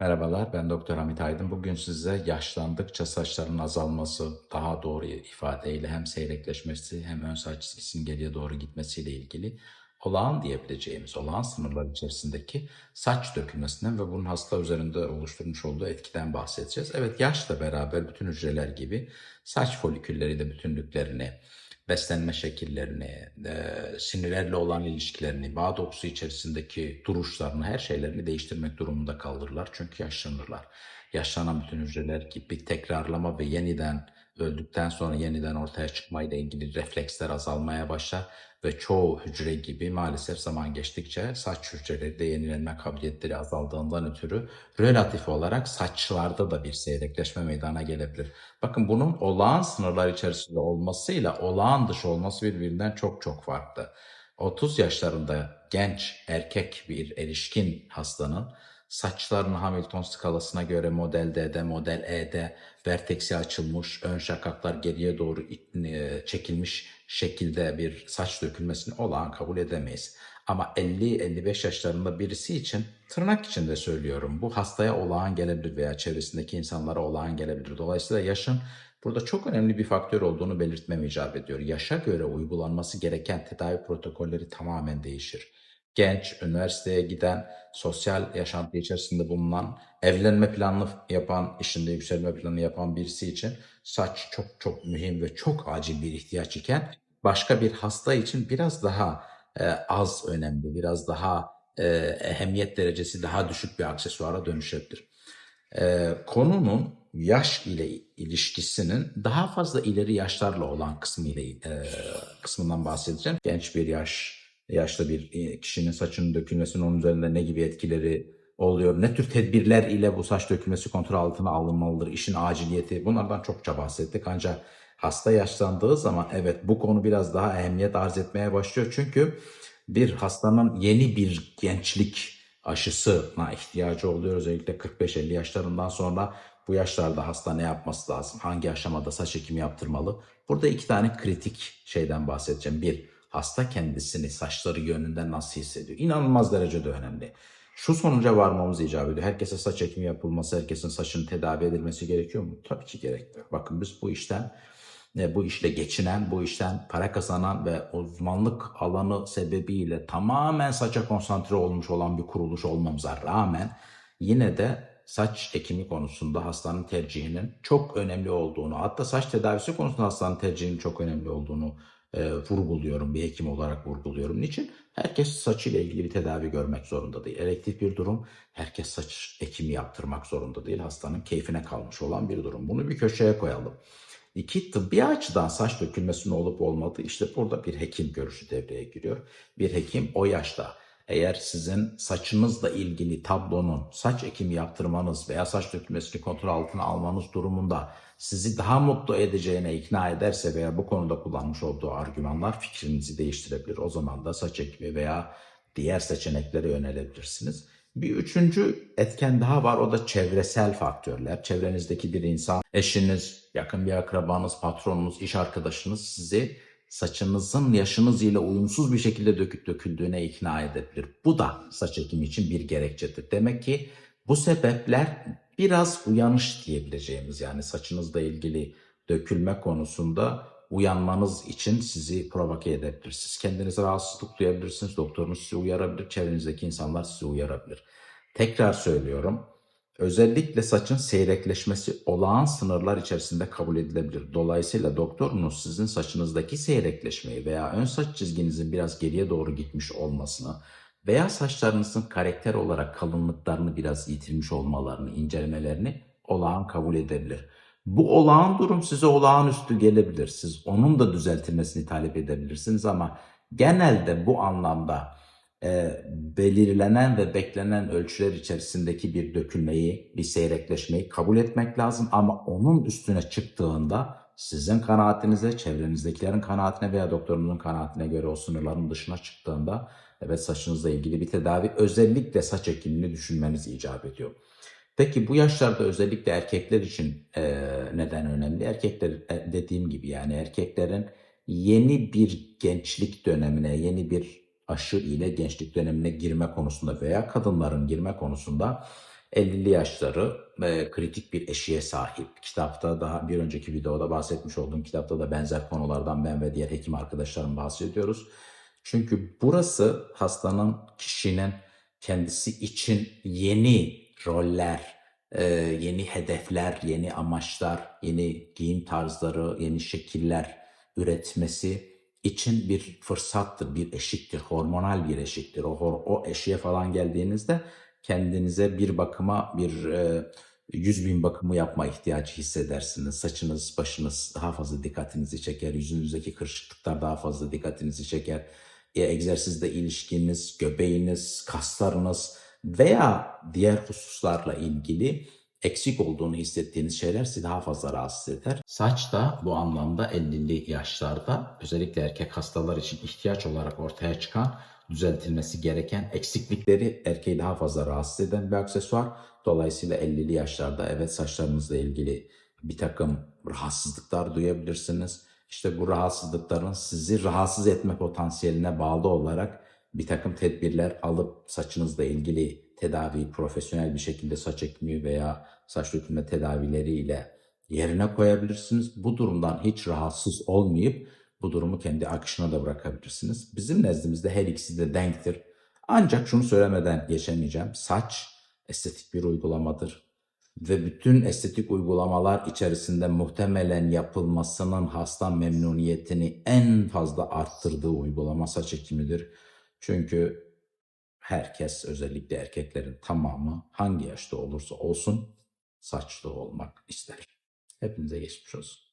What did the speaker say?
Merhabalar, ben Doktor Hamit Aydın. Bugün size yaşlandıkça saçların azalması, daha doğru ifadeyle hem seyrekleşmesi hem ön saç çizgisinin geriye doğru gitmesiyle ilgili olağan diyebileceğimiz, olağan sınırlar içerisindeki saç dökülmesinden ve bunun hasta üzerinde oluşturmuş olduğu etkiden bahsedeceğiz. Evet, yaşla beraber bütün hücreler gibi saç folikülleri de bütünlüklerini, beslenme şekillerini, e, sinirlerle olan ilişkilerini, bağ dokusu içerisindeki duruşlarını, her şeylerini değiştirmek durumunda kalırlar. Çünkü yaşlanırlar. Yaşlanan bütün hücreler gibi tekrarlama ve yeniden öldükten sonra yeniden ortaya çıkmayla ilgili refleksler azalmaya başlar ve çoğu hücre gibi maalesef zaman geçtikçe saç hücreleri de yenilenme kabiliyetleri azaldığından ötürü relatif olarak saçlarda da bir seyrekleşme meydana gelebilir. Bakın bunun olağan sınırlar içerisinde olmasıyla olağan dışı olması birbirinden çok çok farklı. 30 yaşlarında genç erkek bir erişkin hastanın saçlarını Hamilton skalasına göre model D'de, model E'de verteksi açılmış, ön şakaklar geriye doğru e, çekilmiş şekilde bir saç dökülmesini olağan kabul edemeyiz. Ama 50-55 yaşlarında birisi için tırnak içinde söylüyorum bu hastaya olağan gelebilir veya çevresindeki insanlara olağan gelebilir. Dolayısıyla yaşın burada çok önemli bir faktör olduğunu belirtmem icap ediyor. Yaşa göre uygulanması gereken tedavi protokolleri tamamen değişir genç, üniversiteye giden, sosyal yaşantı içerisinde bulunan, evlenme planını yapan, işinde yükselme planı yapan birisi için saç çok çok mühim ve çok acil bir ihtiyaç iken başka bir hasta için biraz daha e, az önemli, biraz daha e, ehemmiyet derecesi daha düşük bir aksesuara dönüşebilir. E, konunun yaş ile ilişkisinin daha fazla ileri yaşlarla olan kısmı ile e, kısmından bahsedeceğim. Genç bir yaş yaşlı bir e, kişinin saçının dökülmesinin onun üzerinde ne gibi etkileri oluyor? Ne tür tedbirler ile bu saç dökülmesi kontrol altına alınmalıdır? İşin aciliyeti bunlardan çokça bahsettik ancak hasta yaşlandığı zaman evet bu konu biraz daha ehemmiyet arz etmeye başlıyor. Çünkü bir hastanın yeni bir gençlik aşısına ihtiyacı oluyor. Özellikle 45-50 yaşlarından sonra bu yaşlarda hasta ne yapması lazım? Hangi aşamada saç ekimi yaptırmalı? Burada iki tane kritik şeyden bahsedeceğim. Bir, hasta kendisini saçları yönünden nasıl hissediyor? İnanılmaz derecede önemli. Şu sonuca varmamız icap ediyor. Herkese saç ekimi yapılması, herkesin saçının tedavi edilmesi gerekiyor mu? Tabii ki gerekiyor. Bakın biz bu işten e, bu işle geçinen, bu işten para kazanan ve uzmanlık alanı sebebiyle tamamen saça konsantre olmuş olan bir kuruluş olmamıza rağmen yine de saç ekimi konusunda hastanın tercihinin çok önemli olduğunu, hatta saç tedavisi konusunda hastanın tercihinin çok önemli olduğunu e, vurguluyorum. Bir hekim olarak vurguluyorum. Niçin? Herkes saçıyla ilgili bir tedavi görmek zorunda değil. Elektif bir durum. Herkes saç ekimi yaptırmak zorunda değil. Hastanın keyfine kalmış olan bir durum. Bunu bir köşeye koyalım. İki, tıbbi açıdan saç dökülmesinin olup olmadığı işte burada bir hekim görüşü devreye giriyor. Bir hekim o yaşta eğer sizin saçınızla ilgili tablonun saç ekimi yaptırmanız veya saç dökülmesini kontrol altına almanız durumunda sizi daha mutlu edeceğine ikna ederse veya bu konuda kullanmış olduğu argümanlar fikrinizi değiştirebilir. O zaman da saç ekimi veya diğer seçeneklere yönelebilirsiniz. Bir üçüncü etken daha var o da çevresel faktörler. Çevrenizdeki bir insan, eşiniz, yakın bir akrabanız, patronunuz, iş arkadaşınız sizi saçınızın yaşınız ile uyumsuz bir şekilde döküp döküldüğüne ikna edebilir. Bu da saç ekimi için bir gerekçedir. Demek ki bu sebepler biraz uyanış diyebileceğimiz yani saçınızla ilgili dökülme konusunda uyanmanız için sizi provoke edebilir. Siz kendinize rahatsızlık duyabilirsiniz. Doktorunuz sizi uyarabilir. Çevrenizdeki insanlar sizi uyarabilir. Tekrar söylüyorum. Özellikle saçın seyrekleşmesi olağan sınırlar içerisinde kabul edilebilir. Dolayısıyla doktorunuz sizin saçınızdaki seyrekleşmeyi veya ön saç çizginizin biraz geriye doğru gitmiş olmasını veya saçlarınızın karakter olarak kalınlıklarını biraz yitirmiş olmalarını, incelemelerini olağan kabul edebilir. Bu olağan durum size olağanüstü gelebilir. Siz onun da düzeltilmesini talep edebilirsiniz ama genelde bu anlamda e, belirlenen ve beklenen ölçüler içerisindeki bir dökülmeyi, bir seyrekleşmeyi kabul etmek lazım. Ama onun üstüne çıktığında sizin kanaatinize, çevrenizdekilerin kanaatine veya doktorunuzun kanaatine göre o sınırların dışına çıktığında evet saçınızla ilgili bir tedavi özellikle saç ekimini düşünmeniz icap ediyor. Peki bu yaşlarda özellikle erkekler için e, neden önemli? Erkekler e, dediğim gibi yani erkeklerin yeni bir gençlik dönemine, yeni bir aşı ile gençlik dönemine girme konusunda veya kadınların girme konusunda 50'li yaşları ve kritik bir eşiğe sahip. Kitapta daha bir önceki videoda bahsetmiş olduğum kitapta da benzer konulardan ben ve diğer hekim arkadaşlarım bahsediyoruz. Çünkü burası hastanın, kişinin kendisi için yeni roller, e, yeni hedefler, yeni amaçlar, yeni giyim tarzları, yeni şekiller üretmesi için bir fırsattır, bir eşiktir, hormonal bir eşiktir. O, o eşiğe falan geldiğinizde kendinize bir bakıma bir e, 100 bin bakımı yapma ihtiyacı hissedersiniz. Saçınız, başınız daha fazla dikkatinizi çeker. Yüzünüzdeki kırışıklıklar daha fazla dikkatinizi çeker. E, egzersizle ilişkiniz, göbeğiniz, kaslarınız veya diğer hususlarla ilgili eksik olduğunu hissettiğiniz şeyler sizi daha fazla rahatsız eder. Saç da bu anlamda 50'li yaşlarda özellikle erkek hastalar için ihtiyaç olarak ortaya çıkan düzeltilmesi gereken eksiklikleri erkeği daha fazla rahatsız eden bir aksesuar. Dolayısıyla 50'li yaşlarda evet saçlarınızla ilgili bir takım rahatsızlıklar duyabilirsiniz. İşte bu rahatsızlıkların sizi rahatsız etme potansiyeline bağlı olarak bir takım tedbirler alıp saçınızla ilgili tedavi, profesyonel bir şekilde saç ekimi veya saç dökülme tedavileriyle yerine koyabilirsiniz. Bu durumdan hiç rahatsız olmayıp bu durumu kendi akışına da bırakabilirsiniz. Bizim nezdimizde her ikisi de denktir. Ancak şunu söylemeden geçemeyeceğim. Saç estetik bir uygulamadır. Ve bütün estetik uygulamalar içerisinde muhtemelen yapılmasının hasta memnuniyetini en fazla arttırdığı uygulama saç ekimidir. Çünkü herkes özellikle erkeklerin tamamı hangi yaşta olursa olsun saçlı olmak ister. Hepinize geçmiş olsun.